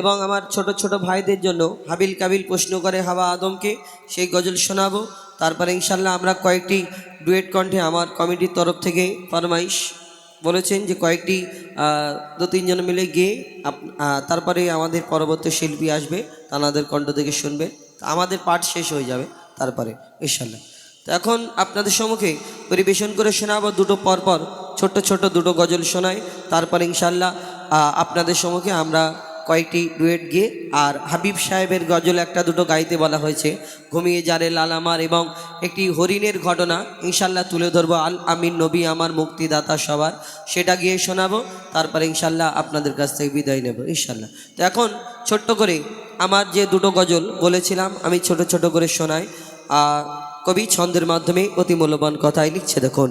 এবং আমার ছোট ছোট ভাইদের জন্য হাবিল কাবিল প্রশ্ন করে হাওয়া আদমকে, সেই গজল শোনাবো। তারপরে ইনশাল্লাহ আমরা কয়েকটি ডুয়েট কণ্ঠে আমার কমিটির তরফ থেকে ফরমাইশ বলেছেন যে কয়েকটি দু তিনজন মিলে গিয়ে তারপরে আমাদের পরবর্তী শিল্পী আসবে, তানাদের কণ্ঠ থেকে শুনবে আমাদের পাঠ শেষ হয়ে যাবে তারপরে ইনশাল্লাহ। তো এখন আপনাদের সম্মুখে পরিবেশন করে শোনাবো দুটো পরপর, ছোট্ট ছোট্ট দুটো গজল শোনাই তারপর ইনশাল্লাহ আপনাদের সম্মুখে আমরা কয়েকটি ডুয়েট গিয়ে, আর হাবিব সাহেবের গজল একটা দুটো গাইতে বলা হয়েছে। ঘুমিয়ে যারে লাল আমার এবং একটি হরিণের ঘটনা, ইনশাল্লাহ তুলে ধরবো আল আমিন নবী আমার মুক্তিদাতা সবার। সেটা গিয়ে শোনাবো, তারপরে ইনশাল্লাহ আপনাদের কাছ থেকে বিদায় নেব, ইনশাল্লাহ। তো এখন ছোট্ট করে আমার যে দুটো গজল বলেছিলাম, আমি ছোট ছোট করে শোনাই। কবি ছন্দের মাধ্যমে অতি মূল্যবান কথাই লিখছে, দেখুন।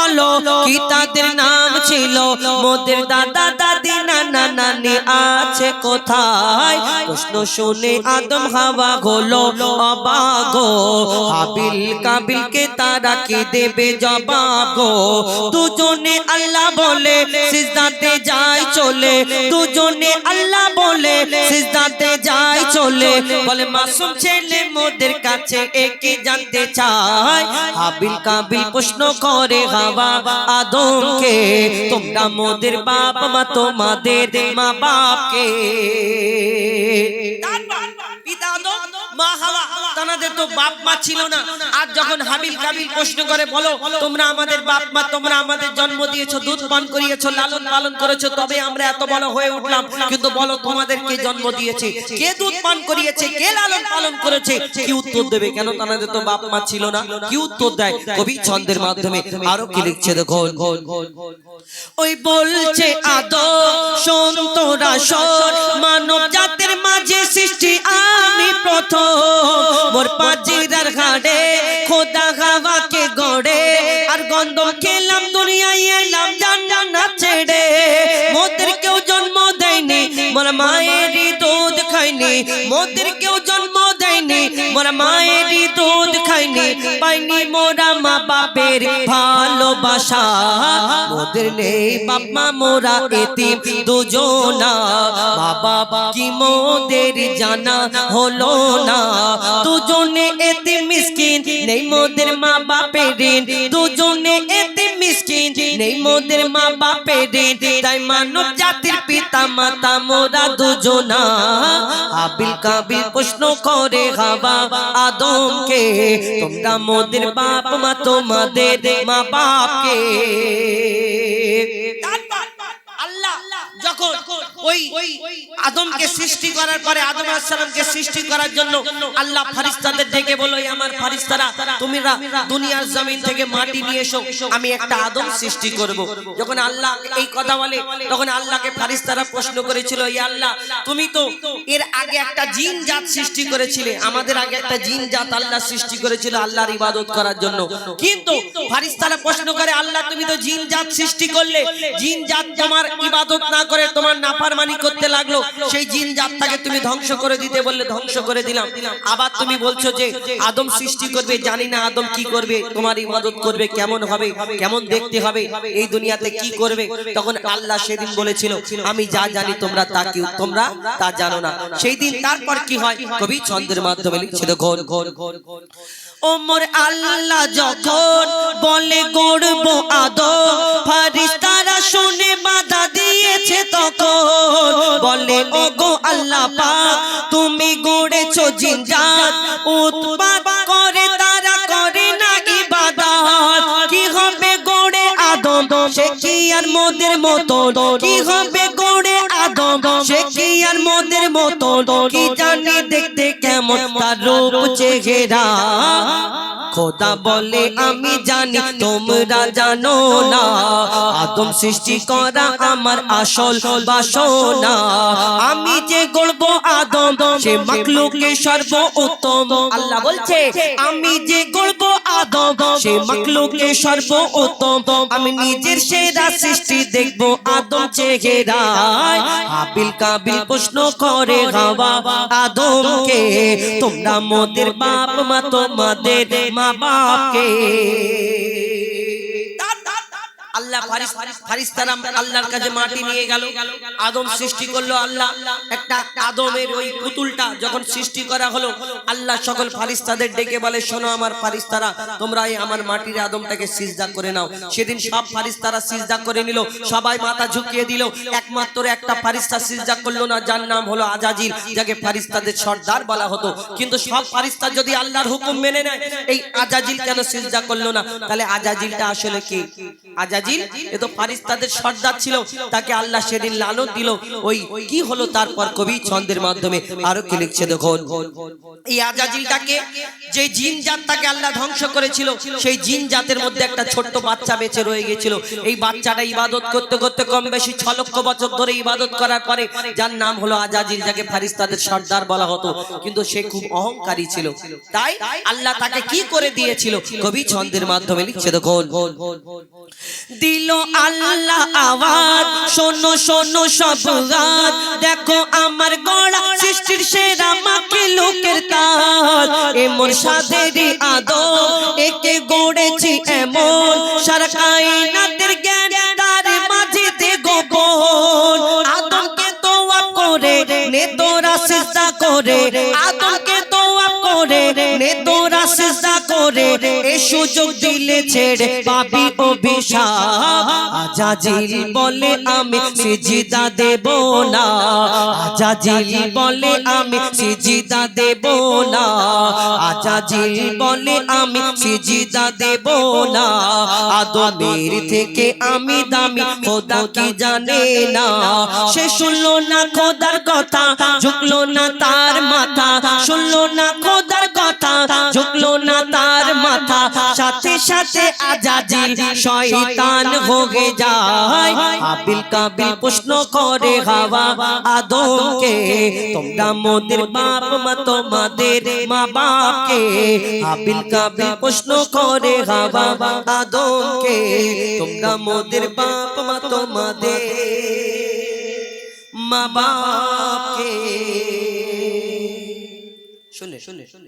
বলো, কি তাদের নাম ছিল? মোদের দাদা, দাদি, নানা, নানি আছে কোথায়? প্রশ্ন শুনে আদম, হাওয়া হলো অবাগো হাবিল, কাবিলকে তারা কি দেবে জবাগো দুজনে আল্লাহ বলে, সিজদাতে যায় চলে। দুজনে আল্লাহ বলে, সিজদাতে যায় চলে। বলে মাসুম ছেলে মোদের কাছে একে জানতে চায়। হাবিল কাবিল প্রশ্ন করে হাওয়া আদমকে তোমরা মোদের বাপ মা তোমাদের মা বাপকে পিতা আদম মা হাওয়া তানাদের তো বাপ মা ছিল না। আর যখন হাবিল কাবিল প্রশ্ন করে, বলো, তোমরা আমাদের বাপ মা, তোমরা আমাদের জন্ম দিয়েছ, দুধ পান করিয়েছো, লালন পালন করেছ, তবে আমরা এত বড় হয়ে উঠলাম। কিন্তু বলো, তোমাদের কে জন্ম দিয়েছে? কে দুধ পান করিয়েছে? কে লালন পালন করেছে? কি উত্তর দেবে? কেন তানাদের তো বাপ মা ছিল না? কি উত্তর দেয়? কবি ছন্দের মাধ্যমে আরও কি লিখছে দেখো ওই বলছে আদো শোন তোরা শোন মানব জাতের মাঝে সৃষ্টি, আমি প্রথম। মোর পাজিরার ঘাড়ে খোদা হাওয়াকে গড়ে, আর গন্ধ খেলাম দুনিয়ায়, এলাম জান্না ছেড়ে। মোদের কেউ জন্ম দেয়নি, মোর মায়েরই দুধ খাইনি। মোদের কেউ জন্ম দেয়নি, মোর মায়েরই দুধ খাইনি। পাইনি মোরা মা বাপের ভালোবাসা। মোদের নেই বাপ মা, মোরা এতিম দুজনা। বাবা কি মোদের জানা হলো না? দুজনে এতিম মিসকিন, নেই মোদের মা বাপের দুজনে এতিম মিসকিন, নেই মোদের মা বাপের তাই মানব জাতির পিতা মাতা মোরা দুজনা। কাবিল প্রশ্ন করে হাওয়া আদমকে, তোমরা মোদের বাপ মা তোমাদের মা বাপকে। আল্লাহ যখন আদমকে সৃষ্টি করার পরে আদম আলাইহিসসালামকে সৃষ্টি করার জন্য আল্লাহ ফারিস্তাদের ডেকে বলো আমার ফারিস্তারা তোমরা দুনিয়ার জমিন থেকে মাটি নিয়ে এসো, আমি একটা আদম সৃষ্টি করব। যখন আল্লাহ এই কথা বলে, তখন আল্লাহকে ফারিস্তারা প্রশ্ন করেছিল ইয়া আল্লাহ, তুমি তো এর আগে একটা জিন জাত সৃষ্টি করেছিলে, আমাদের আগে একটা জিন জাত আল্লাহ সৃষ্টি করেছিল আল্লাহর ইবাদত করার জন্য। কিন্তু ফারিস্তারা প্রশ্ন করে, আল্লাহ, তুমি তো জিন জাত সৃষ্টি করলে, জিন জাত তোমার ইবাদত না করে তোমার নাফরমানি করতে লাগল, সেই জিন জাতটাকে তুমি ধ্বংস করে দিতে বললে ধ্বংস করে দিলাম। আবার তুমি বলছো যে, আদম সৃষ্টি করবে, জানি না আদম কি করবে তোমার ইবাদত করবে, কেমন হবে, কেমন দেখতে হবে, এই দুনিয়াতে কি করবে? তখন আল্লাহ সেদিন বলেছিল, আমি যা জানি তোমরা তা কি, তোমরা তা জানো না। সেই দিন তারপর কি হয়? কবি ছন্দের মাধ্যমে লিখছিল ঘোর ঘোর ঘোর ঘোর ওমর আল্লাহ যখন বলে, গড়ব আদম ফারিস্তারা ওগো আল্লাহ পাক তুমি গড়েছো জিনজাত উৎপাত করে তারা করে না ইবাদত। কি হবে গড়ে আদম? সে কি আর মোদের মতো কি হবে গড়ে আদম? সে কি আর মোদের মতো কি জানি দেখতে কেমন? তার রূপ চেহারা। খোদা বলে আমি জানি তোমরা জানো না। আদম সৃষ্টি করা আমার আসল বাসনা। আমি যে গড়ব আদম, সে মাকলুকে সর্ব উত্তম আল্লাহ বলছে, আমি যে গড়ব আদম, সে মাকলুকে সর্বোত্তম। আমি নিজের সেরা সৃষ্টি দেখব আদম চেহারায়। আবিল কাবিল প্রশ্ন করে হাওয়া আদমকে, তোমরা মোদের বাপ মা তোমাদের মা বাপকে আল্লাহ ফারিস্তারাম ফারিস্তারা আল্লাহর কাছে মাটি নিয়ে গেল। আদম সৃষ্টি করল আল্লাহ। একটা আদমের ওই পুতুলটা যখন সৃষ্টি করা হলো। আল্লাহ সকল ফারিস্তাদের ডেকে বলে, শোনো আমার ফারিস্তারা, তোমরা এই আমার মাটির আদমটাকে সিজদা করে নাও। সেদিন সব ফারিস্তারা সিজদা করে নিল, সবাই মাথা ঝুঁকিয়ে দিল। একমাত্র একটা ফারিস্তা সিজদা করল না, যার নাম হলো আজাজিল যাকে ফারিস্তাদের সর্দার বলা হতো। কিন্তু সব ফারিস্তা যদি আল্লাহর হুকুম মেনে নেয়, এই আজাজিল কেন সিজদা করল না? তাহলে আজাজিলটা আসলে কি? আজাজিল? এ তো ফারিস্তাদের সর্দার ছিল, তাকে আল্লাহ সেদিন লালত দিল। ওই কি হলো তারপর কবি ছন্দের মাধ্যমে? আরও কি লিখছে দেখুন। এই আজাজিলটাকে, যে জিন জাত তাকে আল্লাহ ধ্বংস করেছিল, সেই জিন জাতের মধ্যে একটা ছোট্ট বাচ্চা বেঁচে রয়ে গেছিল। এই বাচ্চাটা ইবাদত করতে করতে কম বেশি ছ লক্ষ বছর ধরে ইবাদত করার পরে যার নাম হলো আজাজিল যাকে ফারিস্তাদের সর্দার বলা হতো। কিন্তু সে খুব অহংকারী ছিল। তাই আল্লাহ তাকে কি করে দিয়েছিল? কবি ছন্দের মাধ্যমে লিখছে, দেখুন। দিল আল্লাহ আওয়াজ, শোনো শোনো সব দেখো আমার গড়া সৃষ্টির সেরা মাকে লোকের তাল এ মোর সাধেরই একে গড়েছি এমন সারা কায়নাতের জ্ঞান তার মাঝেতে গোপন। আদমকে তোয়া করে নে তোরা সিজদা করে। আদমকে এ সুযোগ দিলে ছেড়ে পাবি আজাজিল বলে আমি সিজদা দেব না। আজাজিল বলে আমি সিজদা দেব না। আজাজিল বলে আমি সিজদা দেব না। আদমের থেকে আমি দামি, খোদা কি জানে না। সে শুনলো না খোদার কথা, ঝুঁকলো না তার মাথা। শুনলো না খোদার কথা, ঝুঁকলো সাথে সাথে আজাজিল শয়তান হয়ে যায়। আবিল কাবিল প্রশ্ন করে হাওয়া, আদমকে, তোমরা মোদের বাপ মা, তোমাদের মা বাপকে আবিল কাবিল প্রশ্ন করে হাওয়া, আদমকে, তোমরা মোদের বাপ মা, তোমাদের মা বাপকে শুনে শুনে শুনে।